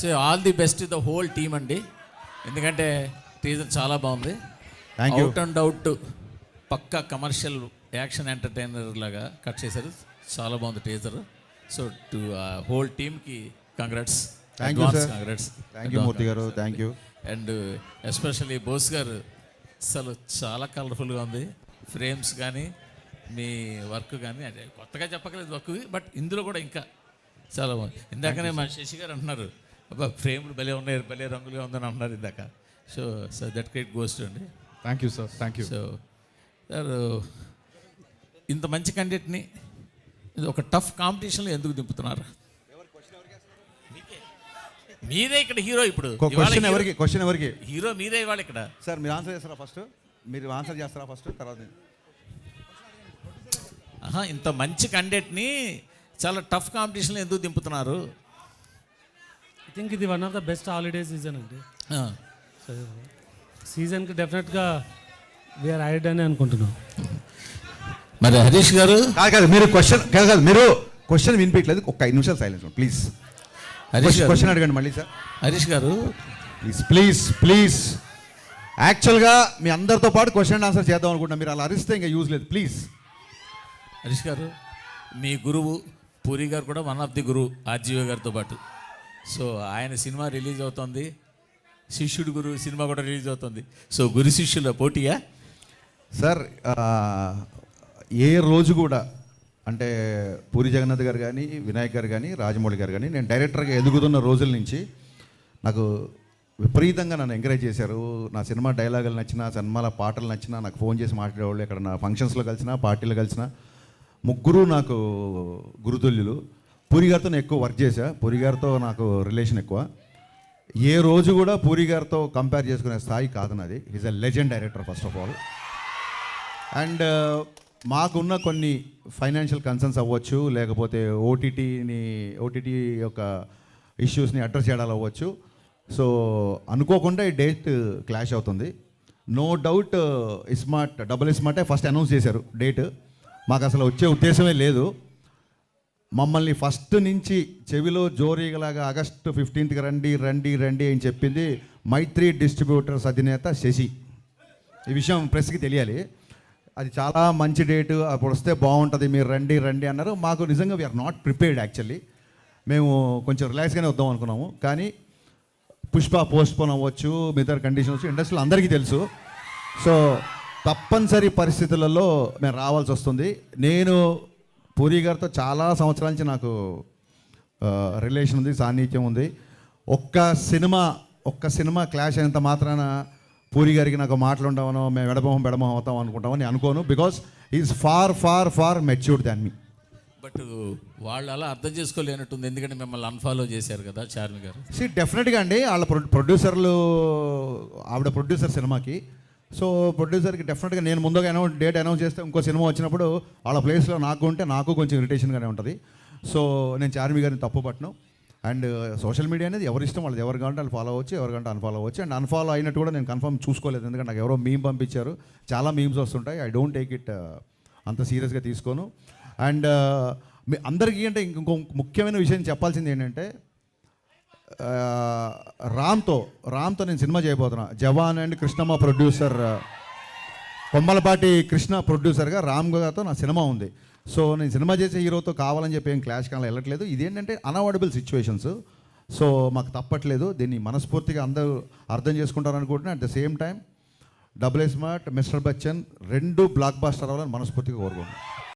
So all the best the whole team అండి. ఎందుకంటే teaser చాలా బాగుంది. అవుట్ అండ్ అవుట్ పక్కా కమర్షియల్ యాక్షన్ ఎంటర్టైనర్ లాగా కట్ చేశారు. చాలా బాగుంది టీజర్ సో టు హోల్ టీమ్కి congrats you, sir. Congrats thank you Murthy garu. Thank you and especially Bose garu అసలు చాలా కలర్ఫుల్గా ఉంది. ఫ్రేమ్స్ కానీ మీ వర్క్ కానీ అదే కొత్తగా చెప్పగలేదు వర్క్ బట్ ఇందులో కూడా ఇంకా చాలా బాగుంది. ఇందాకనే మా శశి గారు అంటున్నారు ఫ్రేమ్లు భలే ఉన్నాయి భలే రంగులుగా ఉందని అంటున్నారు ఇందాక. So so that create ghost అండి. Thank you sir thank you so sir ఇంత మంచి కంటెంట్ని ఇది ఒక టఫ్ కాంపిటీషన్లో ఎందుకు దింపుతున్నారు. మీరే ఇక్కడ హీరో ఇప్పుడు. క్వశ్చన్ ఎవరికి? క్వశ్చన్ ఎవరికి? హీరో మీరే ఇవాళ ఇక్కడ. సార్ మీరు ఆన్సర్ చేస్తారా ఫస్ట్ మీరు ఆన్సర్ చేస్తారా ఫస్ట్ తర్వాత ఇంత మంచి కంటెంట్ని చాలా టఫ్ కాంపిటీషన్లో ఎందుకు దింపుతున్నారు? థింక్ ఇది one of the best holiday season అండి. సీజన్కి డెఫినెట్గా వీఆర్ ఐడ్ అని అనుకుంటున్నాం. మరి హరీష్ గారు? కాదు కాదు మీరు క్వశ్చన్ కాదు కాదు మీరు క్వశ్చన్ వినిపించలేదు ఒక ఐదు నిమిషాలు సైలెన్స్ ప్లీజ్ హరీష్ గారు. క్వశ్చన్ అడగండి మళ్ళీ సార్ హరీష్ గారు? ప్లీజ్ ప్లీజ్ ప్లీజ్ యాక్చువల్గా మీ అందరితో పాటు క్వశ్చన్ అండ్ ఆన్సర్ చేద్దాం అనుకుంటున్నా. మీరు అలా అరిస్తే ఇంకా యూజ్ లేదు ప్లీజ్ హరీష్ గారు మీ గురువు పూరి గారు కూడా వన్ ఆఫ్ ది గురువు ఆర్జీవి గారితో పాటు. సో ఆయన సినిమా రిలీజ్ అవుతుంది. శిష్యుడు గురు సినిమా కూడా రిలీజ్ అవుతుంది. సో గురు శిష్యుల పోటీయా? సార్ ఏ రోజు కూడా అంటే పూరి జగన్నాథ్ గారు కానీ వినాయక్ గారు కానీ రాజమౌళి గారు కానీ నేను డైరెక్టర్గా ఎదుగుతున్న రోజుల నుంచి నాకు విపరీతంగా నన్ను ఎంకరేజ్ చేశారు. నా సినిమా డైలాగులు నచ్చినా సినిమాల పాటలు నచ్చినా నాకు ఫోన్ చేసి మాట్లాడేవాళ్ళు ఇక్కడ నా ఫంక్షన్స్లో కలిసినా పార్టీలో కలిసినా ముగ్గురు నాకు గురుతుల్యులు. పూరి గారితో నేను ఎక్కువ వర్క్ చేశా. పూరి గారితో నాకు రిలేషన్ ఎక్కువ. ఏ రోజు కూడా పూరి గారితో కంపేర్ చేసుకునే స్థాయి కాదు నాది. Is a legend director first of all and మాకున్న కొన్ని ఫైనాన్షియల్ కన్సర్న్స్ అవ్వచ్చు లేకపోతే ఓటీటీని ఓటీటీ యొక్క ఇష్యూస్ని అడ్రస్ చేయడాలు అవ్వచ్చు. సో అనుకోకుండా ఈ డేట్ క్లాష్ అవుతుంది. నో డౌట్ ఇస్మార్ట్ డబుల్ ఇస్మార్టే ఫస్ట్ అనౌన్స్ చేశారు డేట్ మాకు అసలు వచ్చే ఉద్దేశమే లేదు. మమ్మల్ని ఫస్ట్ నుంచి చెవిలో జోరీగలాగా ఆగస్టు ఫిఫ్టీన్త్కి రండి రండి రండి అని చెప్పింది మైత్రి డిస్ట్రిబ్యూటర్స్ అధినేత శశి. ఈ విషయం ప్రెస్కి తెలియాలి. అది చాలా మంచి డేటు అప్పుడు వస్తే బాగుంటుంది మీరు రండి రండి అన్నారు. మాకు నిజంగా వీఆర్ నాట్ ప్రిపేర్డ్ యాక్చువల్లీ మేము కొంచెం రిలాక్స్గానే వద్దాం అనుకున్నాము. కానీ పుష్ప పోస్ట్ పోన్ అవ్వచ్చు మిగతా కండిషన్స్ ఇండస్ట్రీలో అందరికీ తెలుసు. సో తప్పనిసరి పరిస్థితులలో మేము రావాల్సి వస్తుంది. నేను పూరి గారితో చాలా సంవత్సరాల నుంచి నాకు రిలేషన్ ఉంది సాన్నిధ్యం ఉంది. ఒక్క సినిమా ఒక్క సినిమా క్లాష్ అయినంత మాత్రాన పూరి గారికి నాకు మాటలు ఉండవనో మేము ఎడమొహం బెడమొహం అవుతాం అనుకుంటామని అనుకోను because is far far far matured than me but వాళ్ళు అలా అర్థం చేసుకోలేనట్టుంది. ఎందుకంటే మిమ్మల్ని అన్ఫాలో చేశారు కదా చార్మి గారు. సి డెఫినెట్గా అండి. వాళ్ళ ప్రొ ప్రొడ్యూసర్లు ఆవిడ ప్రొడ్యూసర్ సినిమాకి సో ప్రొడ్యూసర్కి డెఫినెట్గా నేను ముందుగా అనౌన్స్ డేట్ అనౌన్స్ చేస్తే ఇంకో సినిమా వచ్చినప్పుడు వాళ్ళ ప్లేస్లో నాకు ఉంటే నాకు కొంచెం ఇరిటేషన్గానే ఉంటుంది. సో నేను చార్మి గారిని తప్పు పట్టను అండ్ సోషల్ మీడియా అనేది ఎవరి ఇష్టం వాళ్ళది ఎవరు కావాలంటే వాళ్ళు ఫాలో అవ్వచ్చు ఎవరికంటే కావాలంటే అన్ఫాలో అవ్వచ్చు. అండ్ అన్ఫాలో అయినట్టు కూడా నేను కన్ఫర్మ్ చూసుకోలేదు. ఎందుకంటే నాకు ఎవరో మీమ్ పంపించారు. చాలా మీమ్స్ వస్తుంటాయి. ఐ డోంట్ టేక్ ఇట్ అంత సీరియస్గా తీసుకోను. అండ్ uh, మీ అందరికీ అంటే ఇంకో ముఖ్యమైన విషయం చెప్పాల్సింది ఏంటంటే రామ్తో రామ్తో నేను సినిమా చేయబోతున్నా. జవాన్ అండ్ కృష్ణమ్మ ప్రొడ్యూసర్ కొమ్మలపాటి కృష్ణ ప్రొడ్యూసర్గా రామ్ గారితో నా సినిమా ఉంది. సో నేను సినిమా చేసే హీరోతో కావాలని చెప్పి ఏం క్లాష్ కానీ వెళ్ళట్లేదు. ఇదేంటంటే అన్అవాయిడబుల్ సిచ్యువేషన్స్ సో మాకు తప్పట్లేదు. దీన్ని మనస్ఫూర్తిగా అందరూ అర్థం చేసుకుంటారు అనుకుంటున్నా. At the same time double smart Mr Bachchan రెండు బ్లాక్ బాస్టర్ అవ్వాలని మనస్ఫూర్తిగా కోరుకుంటున్నాను